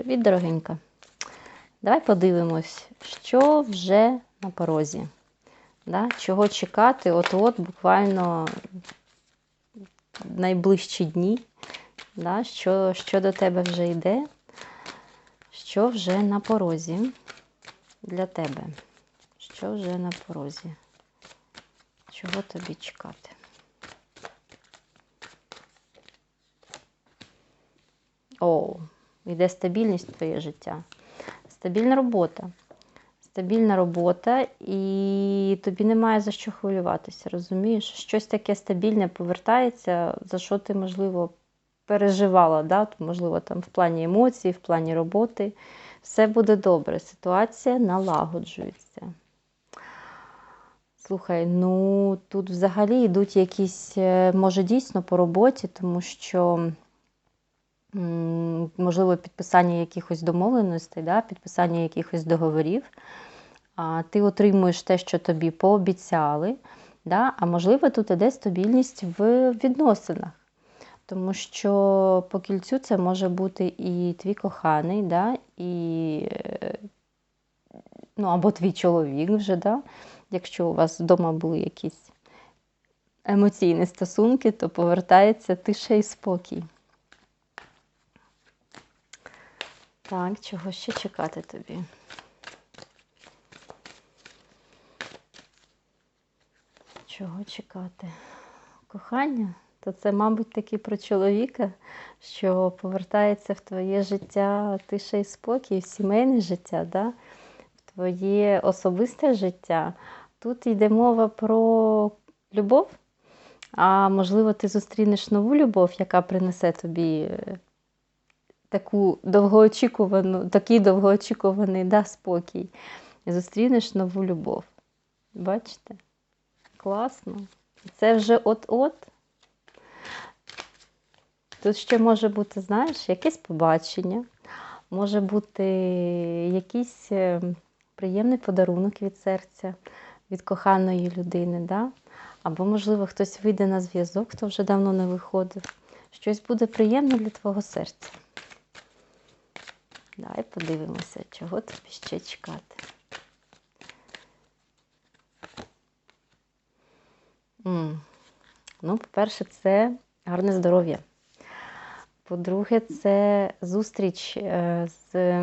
Привіт, дорогенька. Давай подивимось, що вже на порозі. Да? Чого чекати от-от буквально найближчі дні. Да? Що, що до тебе вже йде, що вже на порозі для тебе. Що вже на порозі? Чого тобі чекати? О, йде стабільність в твоє життя. Стабільна робота. Стабільна робота, і тобі немає за що хвилюватися, розумієш? Щось таке стабільне повертається, за що ти, можливо, переживала, да? можливо, там в плані емоцій, в плані роботи. Все буде добре, ситуація налагоджується. Слухай, ну тут взагалі йдуть якісь, е, може, дійсно по роботі, тому що можливо, підписання якихось домовленостей, да, підписання якихось договорів. А Ти отримуєш те, що тобі пообіцяли, да, а можливо, тут іде стабільність в відносинах. Тому що по кільцю це може бути і твій коханий, да, і, ну, або твій чоловік вже, да, якщо у вас вдома були якісь емоційні стосунки, то повертається тиша і спокій. Так, чого ще чекати тобі? Чого чекати? Кохання? То це, мабуть, таки про чоловіка, що повертається в твоє життя тиша і спокій, в сімейне життя, да? в твоє особисте життя. Тут йде мова про любов, а можливо, ти зустрінеш нову любов, яка принесе тобі таку довгоочікувану, такий довгоочікуваний да, спокій. Зустрінеш нову любов. Бачите? Класно. Це вже от-от. Тут ще може бути, знаєш, якесь побачення, може бути якийсь е, приємний подарунок від серця, від коханої людини. Да? Або, можливо, хтось вийде на зв'язок, хто вже давно не виходив. Щось буде приємне для твого серця. Давай подивимося, чого тобі ще чекати. М. Ну, по-перше, це гарне здоров'я. По-друге, це зустріч е, з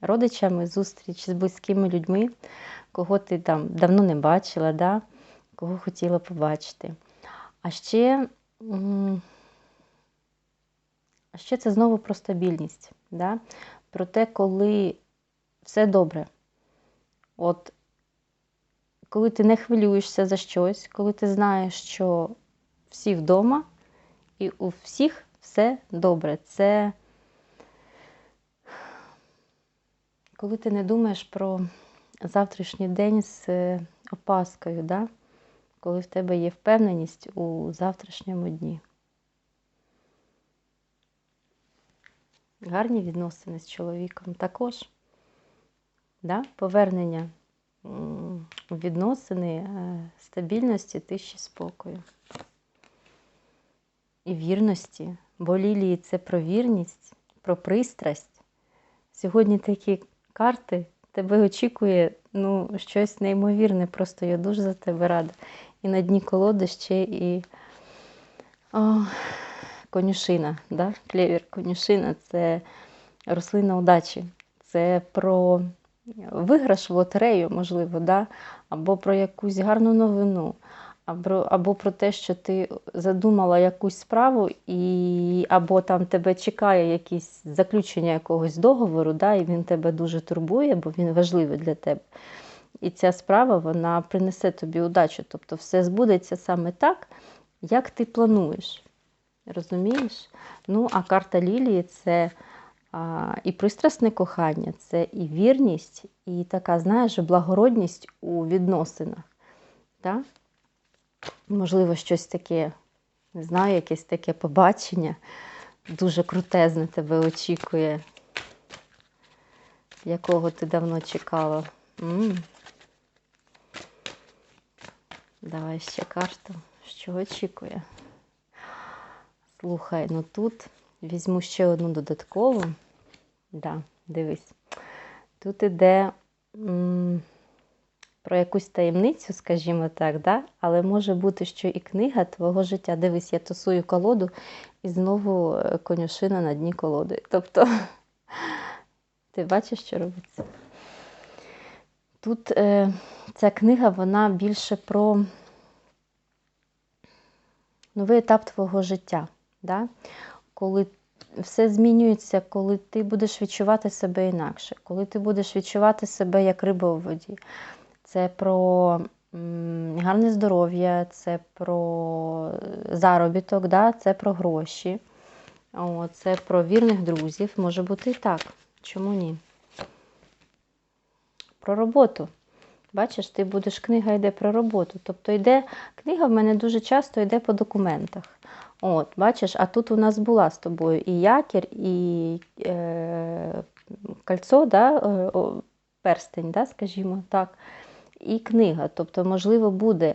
родичами, зустріч з близькими людьми, кого ти там давно не бачила, да? кого хотіла побачити. А ще, ще це знову про стабільність да? про те, коли все добре. От коли ти не хвилюєшся за щось, коли ти знаєш, що всі вдома і у всіх все добре. Це коли ти не думаєш про завтрашній день з опаскою, да? коли в тебе є впевненість у завтрашньому дні. Гарні відносини з чоловіком також. Да? Повернення відносини е, стабільності, тиші, спокою. І вірності, бо лілії це про вірність, про пристрасть. Сьогодні такі карти тебе очікує ну, щось неймовірне, просто я дуже за тебе рада. І на дні колоди ще і. О, конюшина. Да? Клевір конюшина це рослина удачі. Це про виграш в лотерею, можливо, да? або про якусь гарну новину, або або про те, що ти задумала якусь справу, і або там тебе чекає якесь заключення якогось договору, да? і він тебе дуже турбує, бо він важливий для тебе. І ця справа вона принесе тобі удачу. Тобто все збудеться саме так, як ти плануєш. Розумієш? Ну, а карта Лілії це а, і пристрасне кохання, це і вірність, і така, знаєш, благородність у відносинах. Так? Можливо, щось таке, не знаю, якесь таке побачення, дуже крутезне тебе очікує, якого ти давно чекала. М -м. Давай ще карту, що очікує. Слухай, ну тут візьму ще одну додаткову. Да, дивись. Тут іде м, про якусь таємницю, скажімо так, да? але може бути, що і книга твого життя. Дивись, я тусую колоду і знову е, конюшина на дні колоди. Тобто, ти бачиш, що робиться? Тут е, ця книга, вона більше про новий етап твого життя. Да? Коли все змінюється, коли ти будеш відчувати себе інакше, коли ти будеш відчувати себе як риба у воді. Це про гарне здоров'я, це про заробіток, да? це про гроші, О, це про вірних друзів. Може бути і так. Чому ні? Про роботу. Бачиш, ти будеш, книга йде про роботу. Тобто йде, книга в мене дуже часто йде по документах. От, бачиш, а тут у нас була з тобою і якір, і е, кольцо, да, е, перстень, да, скажімо так, і книга. Тобто, можливо, буде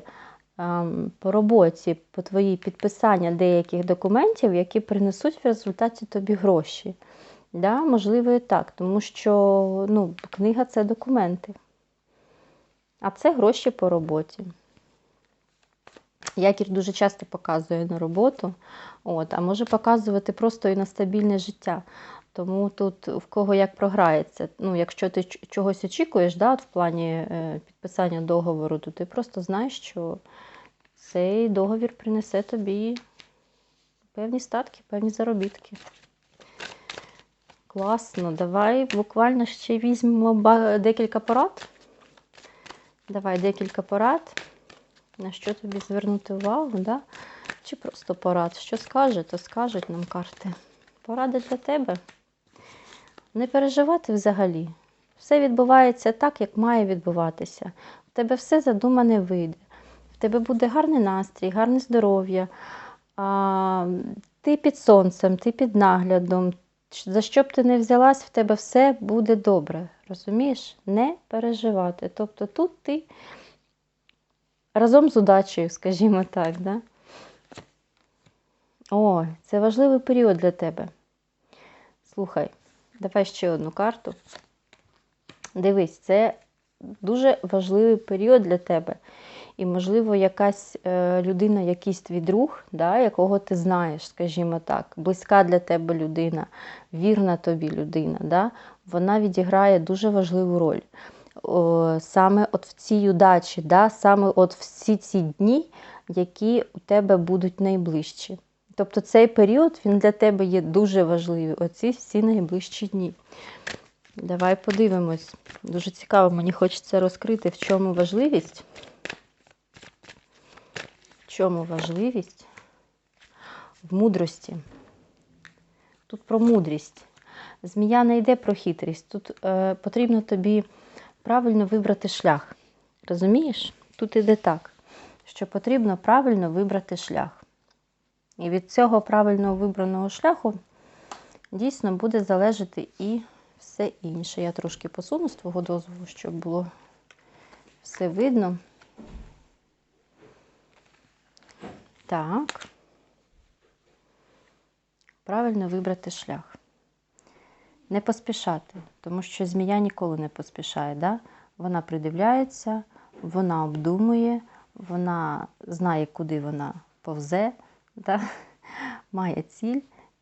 ем, по роботі, по твоїй підписання деяких документів, які принесуть в результаті тобі гроші. Да, Можливо, і так, тому що ну, книга це документи. А це гроші по роботі. Якір дуже часто показує на роботу, от, а може показувати просто і на стабільне життя. Тому тут в кого як програється. Ну, Якщо ти чогось очікуєш да, в плані е, підписання договору, то ти просто знаєш, що цей договір принесе тобі певні статки, певні заробітки. Класно, давай буквально ще візьмемо декілька порад. Давай декілька порад. На що тобі звернути увагу, да? чи просто порад? Що скаже, то скажуть нам карти. Порада для тебе. Не переживати взагалі. Все відбувається так, як має відбуватися. У тебе все задумане вийде. В тебе буде гарний настрій, гарне здоров'я. Ти під сонцем, ти під наглядом. За що б ти не взялась, в тебе все буде добре. Розумієш? Не переживати. Тобто тут ти разом з удачею, скажімо так. Да? О, це важливий період для тебе. Слухай, давай ще одну карту. Дивись, це дуже важливий період для тебе. І, можливо, якась е, людина, якийсь твій друг, да, якого ти знаєш, скажімо так, близька для тебе людина, вірна тобі людина, да, вона відіграє дуже важливу роль. Саме от в цій удачі, да, саме от всі ці дні, які у тебе будуть найближчі. Тобто цей період він для тебе є дуже важливий, оці всі найближчі дні. Давай подивимось. Дуже цікаво, мені хочеться розкрити, в чому важливість. В чому важливість? В мудрості. Тут про мудрість. Змія не йде про хитрість. Тут е, потрібно тобі правильно вибрати шлях. Розумієш? Тут іде так, що потрібно правильно вибрати шлях. І від цього правильно вибраного шляху дійсно буде залежати і все інше. Я трошки посуну з твого дозволу, щоб було все видно. Так, правильно вибрати шлях. Не поспішати, тому що змія ніколи не поспішає. Да? Вона придивляється, вона обдумує, вона знає, куди вона повзе, да? має ціль.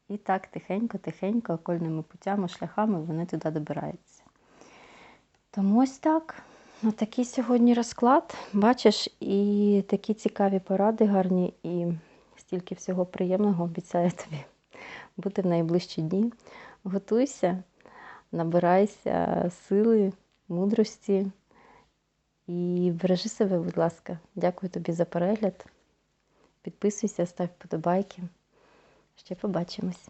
І так тихенько-тихенько, окольними путями, шляхами вони туди добираються. Тому ось так. На такий сьогодні розклад. Бачиш, і такі цікаві поради гарні, і стільки всього приємного обіцяю тобі бути в найближчі дні. Готуйся, набирайся сили, мудрості і бережи себе, будь ласка. Дякую тобі за перегляд. Підписуйся, став вподобайки. Ще побачимось.